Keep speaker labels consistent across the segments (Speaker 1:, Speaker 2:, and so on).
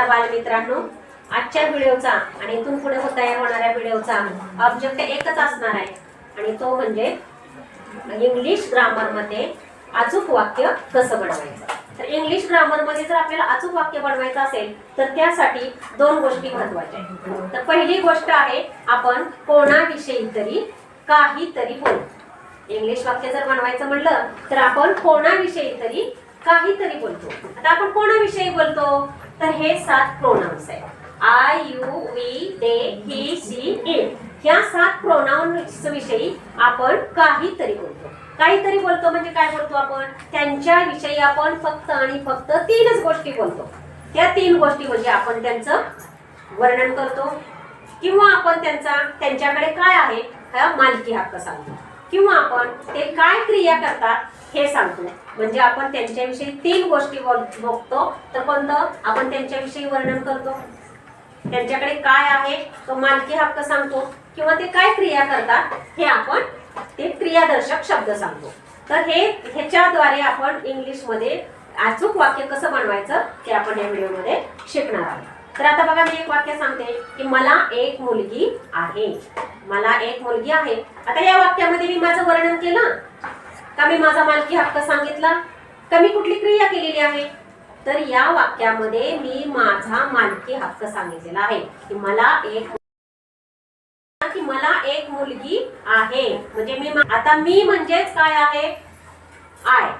Speaker 1: नमस्कार बालमित्रांनो. आजच्या व्हिडिओचा आणि इथून पुढे तयार होणाऱ्या व्हिडिओचा ऑब्जेक्ट एकच असणार आहे. आणि तो म्हणजे इंग्लिश ग्रामरमध्ये अचूक वाक्य कसं बनवायचं? तर इंग्लिश ग्रामरमध्ये जर आपल्याला अचूक वाक्य बनवायचं असेल तर त्यासाठी दोन गोष्टी महत्त्वाच्या आहेत. तर पहिली गोष्ट आहे आपण कोणाविषयी तरी काहीतरी बोलू. इंग्लिश वाक्य जर बनवायचं म्हणलं तर आपण कोणाविषयी तरी काहीतरी बोलतो. आता आपण कोणाविषयी बोलतो? तर हे सात प्रोनाउन्स आहेत. I you we they he she it ह्या सात प्रोनाउन्स विषयी आपण काहीतरी बोलतो. काहीतरी बोलतो म्हणजे काय बोलतो आपण? त्यांच्याविषयी आपण फक्त आणि फक्त तीनच गोष्टी बोलतो. त्या तीन गोष्टी म्हणजे आपण त्यांचं वर्णन करतो. किंवा आपण त्यांचा त्यांच्याकडे काय आहे? हा मालकी हक्क सांगतो. किंवा आपण ते काय क्रिया करतात हे सांगतो. म्हणजे आपण त्यांच्याविषयी तीन गोष्टी बघतो तर कोणतं? आपण त्यांच्याविषयी वर्णन करतो. त्यांच्याकडे काय आहे तो मालकी हक्क सांगतो किंवा ते काय क्रिया करतात हे आपण ते क्रियादर्शक शब्द सांगतो. तर हे ह्याच्याद्वारे आपण इंग्लिशमध्ये अचूक वाक्य कसं बनवायचं ते आपण या व्हिडिओमध्ये शिकणार आहोत. तर आता बघा मी एक वाक्य सांगते की मला एक मुलगी आहे. मला एक मुलगी आहे. आता या वाक्यामध्ये मी माझं वर्णन केलं. का मी माझा मालकी हक्क सांगितला? का मी कुठली क्रिया केलेली आहे? तर या वाक्यामध्ये मी माझा मालकी हक्क सांगितलेला आहे की मला एक की मला एक मुलगी आहे. म्हणजे मी आता मी म्हणजेच काय आहे? आय.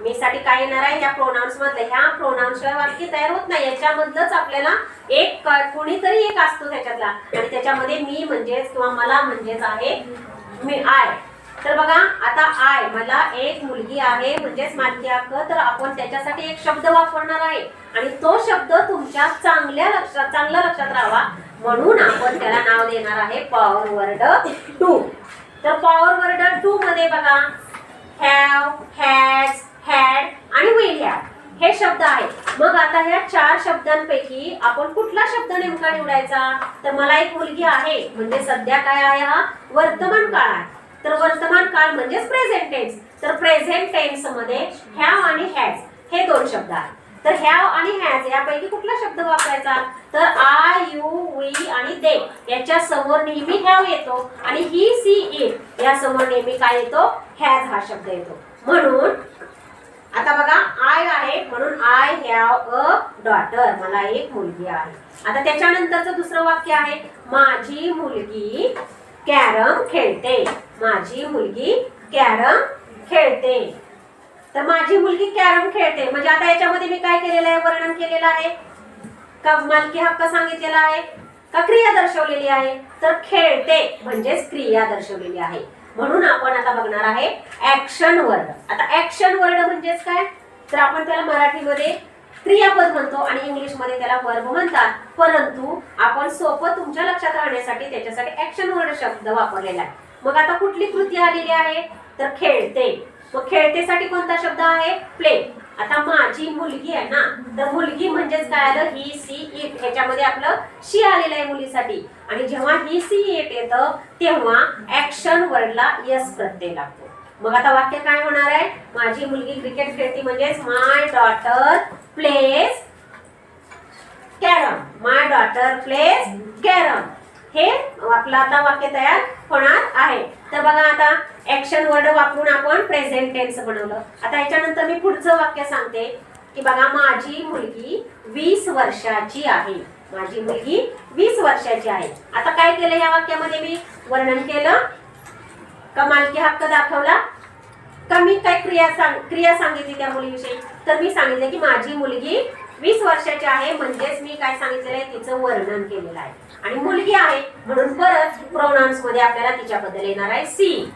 Speaker 1: मी साठी काय येणार आहे? या प्रोनाउन्स मधले. ह्या प्रोनाउन्स शिवाय वाक्य तयार होत नाही. याच्यामधलंच आपल्याला एक कोणीतरी एक असतो त्याच्यातला आणि त्याच्यामध्ये मी म्हणजेच किंवा मला म्हणजेच आहे मी आय तर बघा आता आय मला एक मुलगी आहे म्हणजेच माझी हक्क तर आपण त्याच्यासाठी एक शब्द वापरणार आहे. आणि तो शब्द तुमच्या चांगल्या लक्षात चांगल्या लक्षात राहावा. म्हणून आपण त्याला नाव देणार आहे पॉवर वर्ड टू तर पॉवर वर्ड टू मध्ये बघा. हॅव हॅज हॅड आणि विल हॅव हे शब्द आहेत. मग आता ह्या चार शब्दांपैकी आपण कुठला शब्द नेमका निवडायचा? तर मला एक मुलगी आहे. म्हणजे सध्या काय आहे हा? वर्तमान काळ आहे. तर वर्तमान काळ म्हणजेच प्रेझेंट टेन्स तर प्रेझेंट टेन्समध्ये हॅव आणि हॅज हे दोन शब्द आहेत. तर हॅव आणि हॅज यापैकी कुठला शब्द वापरायचा? तर आय यू वी आणि दे याच्या समोर नेहमी हॅव येतो आणि ही सी इट या समोर नेहमी काय येतो? हॅज हा शब्द येतो. म्हणून आता बघा आय आहे म्हणून आय हॅव अ डॉटर मला एक मुलगी आहे. आता त्याच्यानंतरचं दुसरं वाक्य आहे माझी मुलगी कॅरम खेळते. माझी मुलगी कॅरम खेळते. तर माझी मुलगी कॅरम खेळते. म्हणजे आता याच्यामध्ये मी काय केलेलं आहे वर्णन केलेलं आहे? का मालकी हक्क सांगितलेला आहे? का क्रिया दर्शवलेली आहे? तर खेळते म्हणजेच क्रिया दर्शवलेली आहे. म्हणून आपण आता बघणार आहे ऍक्शन वर्ड आता ऍक्शन वर्ड म्हणजेच काय? तर आपण त्याला मराठीमध्ये क्रियापद म्हणतो आणि इंग्लिशमध्ये त्याला वर्ब म्हणतात. परंतु आपण सोपं तुमच्या लक्षात राहण्यासाठी त्याच्यासाठी ऍक्शन वर्ड शब्द वापरलेला आहे. मग आता कुठली कृती आलेली आहे? तर खेळते. मग खेळतेसाठी कोणता शब्द आहे? प्ले आता माझी मुलगी आहे ना तर मुलगी म्हणजेच काय आलं? ही सी इट ह्याच्यामध्ये आपलं शी आलेलं आहे मुलीसाठी. आणि जेव्हा ही सी इट येतं तेव्हा ऍक्शन वर्डला यस प्रत्यय लागतो. मग आता वाक्य काय होणार आहे? माझी मुलगी क्रिकेट खेळते म्हणजेच my daughter plays carrom my daughter plays carrom हे आपलं आता वाक्य तयार होणार आहे. तर बघा आता ऍक्शन वर्ड वापरून आपण प्रेझेंट टेन्स बनवलं. आता याच्यानंतर मी पुढचं वाक्य सांगते. की बघा माझी मुलगी वीस वर्षाची आहे. माझी मुलगी वीस वर्षाची आहे. आता काय केलं या वाक्यामध्ये मी? वर्णन केलं. का मालकी हक्क दाखवला. का मी काय क्रिया सांग क्रिया सांगितली त्या मुलीविषयी? तर मी सांगितलं की माझी मुलगी वीस वर्षाची आहे म्हणजेच मी काय सांगितलेलं आहे तिचं वर्णन केलेलं आहे. आणि मुलगी आहे म्हणून परत प्रोनाउन्समध्ये आपल्याला तिच्याबद्दल येणार आहे सी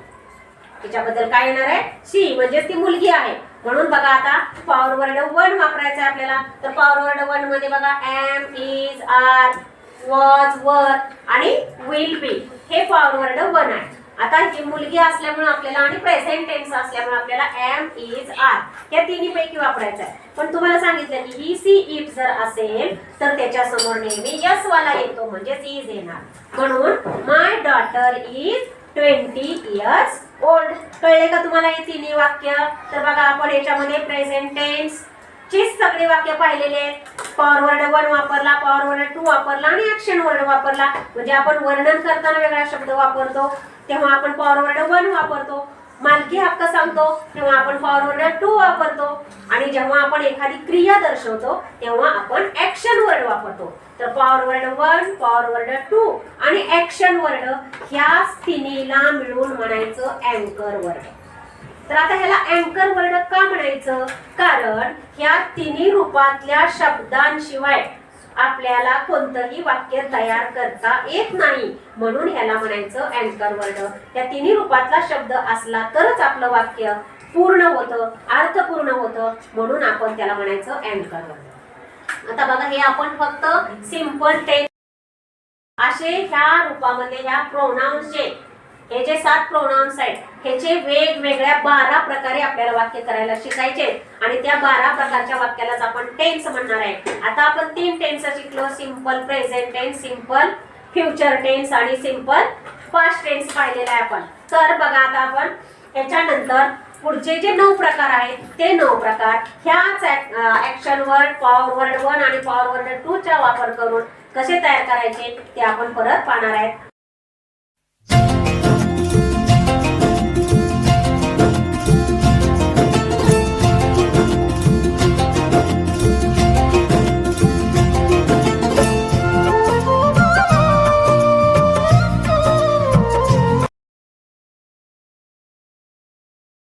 Speaker 1: तिच्याबद्दल काय येणार आहे? सी म्हणजेच ती मुलगी आहे. म्हणून बघा आता पॉवर वर्ड वन वापरायचं आहे आपल्याला. तर पॉवर वर्ड वनमध्ये बघा M is R was were आणि विल बी हे पॉवर वर्ड वन आहे. आता ही मुलगी असल्यामुळे आपल्याला आणि प्रेझेंट टेन्स असल्यामुळे आपल्याला एम इज आर या तिन्ही पैकी वापरायचं आहे. पण तुम्हाला सांगितलं की ही सी इफ जर असेल तर त्याच्यासमोर नेहमी यस वाला येतो म्हणजेच इज येणार. म्हणून my daughter is twenty years old कळले का तुम्हाला हे तिन्ही वाक्य? तर बघा आपण याच्यामध्ये प्रेझेंट टेन्स चीच सगळे वाक्य पाहिलेले आहेत. पॉवर वर्ड वन वापरला पॉवर वर्ड टू वापरला आणि ऍक्शन वर्ड वापरला. म्हणजे आपण वर्णन करताना वेगळा शब्द वापरतो. तेव्हा आपण पॉवर वर्ड वन वापरतो. मालकी हक्क सांगतो तेव्हा आपण पॉवर वर्ड टू वापरतो. आणि जेव्हा आपण एखादी क्रिया दर्शवतो तेव्हा आपण ऍक्शन वर्ड वापरतो. तर power word one power word two आणि ऍक्शन वर्ड ह्या तिन्हीला मिळून म्हणायचं अँकर वर्ड तर आता ह्याला अँकर वर्ड का म्हणायचं? कारण ह्या तिन्ही रूपातल्या शब्दांशिवाय आपल्याला कोणतंही वाक्य तयार करता येत नाही म्हणून ह्याला म्हणायचं अँकर वर्ड या तिन्ही रूपातला शब्द असला तरच आपलं वाक्य पूर्ण होतं अर्थपूर्ण होतं म्हणून आपण त्याला म्हणायचं अँकर वर्ड आता बघा हे आपण फक्त सिंपल टेन्स असे ह्या रूपामध्ये ह्या प्रोनाऊन्सचे हे जे सात प्रोनाउन्स आहेत ह्याचे वेगवेगळ्या बारा प्रकारे आपल्याला वाक्य करायला शिकायचे आणि त्या बारा प्रकारच्या वाक्यालाच आपण टेन्स म्हणणार आहे. आता आपण तीन टेन्स शिकलो. Simple present tense simple future tense आणि सिंपल पास्ट टेन्स पाहिलेला आहे आपण. तर बघा आता आपण ह्याच्यानंतर पुढचे जे नऊ प्रकार आहेत ते नऊ प्रकार ह्याच action word power word one आणि पॉवर वर्ड टू चा वापर करून कसे तयार करायचे ते आपण परत पाहणार आहेत.